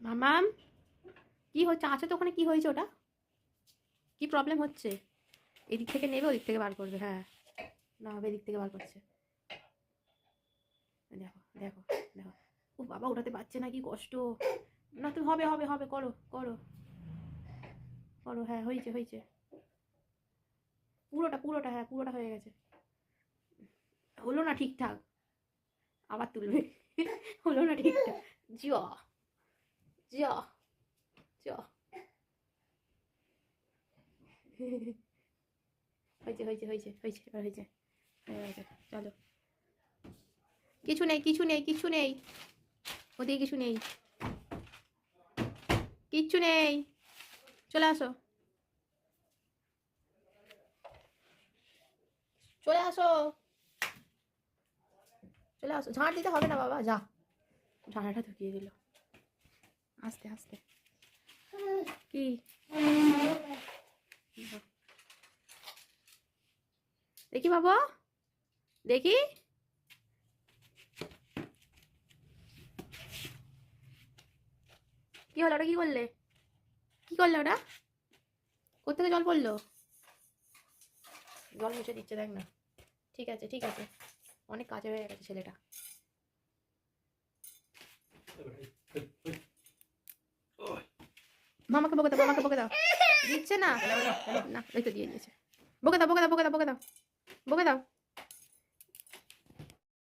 মামাম, কি হচ্ছে? আছে তো ওখানে? কি হয়েছে ওটা? কি প্রবলেম হচ্ছে? এদিক থেকে নেবে, ওদিক থেকে বার করবে হ্যাঁ। না, হবে এদিক থেকে বার করছে। দেখো দেখো দেখো। ও বাবা ওঠাতে পারছে না, কি কষ্ট। না, তুমি হবে হবে হবে, করো করো। করো হ্যাঁ হয়েছে হয়েছে। পুরোটা পুরোটা হ্যাঁ পুরোটা হয়ে গেছে। হলো না ঠিকঠাক? আবার তুলবে? হলো না ঠিকঠাক? জ জ জ হয়েছে হয়েছে হয়েছে হয়েছে এবার হয়েছে হয়ে চলো কিছু নেই কিছু নেই কিছু নেই ওদিকে কিছু নেই কিচ্ছু নেই চলে আসো চলে আসো চলে আসো ঝাঁট দিতে হবে না বাবা যা ঝাঁটাটা ঢুকিয়ে দিল আস্তে আস্তে। কি? দেখি বাবা। দেখি। কি হলো ওটা? কি করলে? কি করলে ওটা? কোথেকে জল পড়ল? জল মুছে দিচ্ছে, দেখ না। ঠিক আছে ঠিক আছে। অনেক কাজে হয়ে গেছে ছেলেটা। মামাকে বকে দাও, মামাকে বকে দাও। দিচ্ছে না। না, ওই তো দিয়ে দিয়েছে। বকে দাও বকে দাও বকে দাও বকে দাও বকে দাও।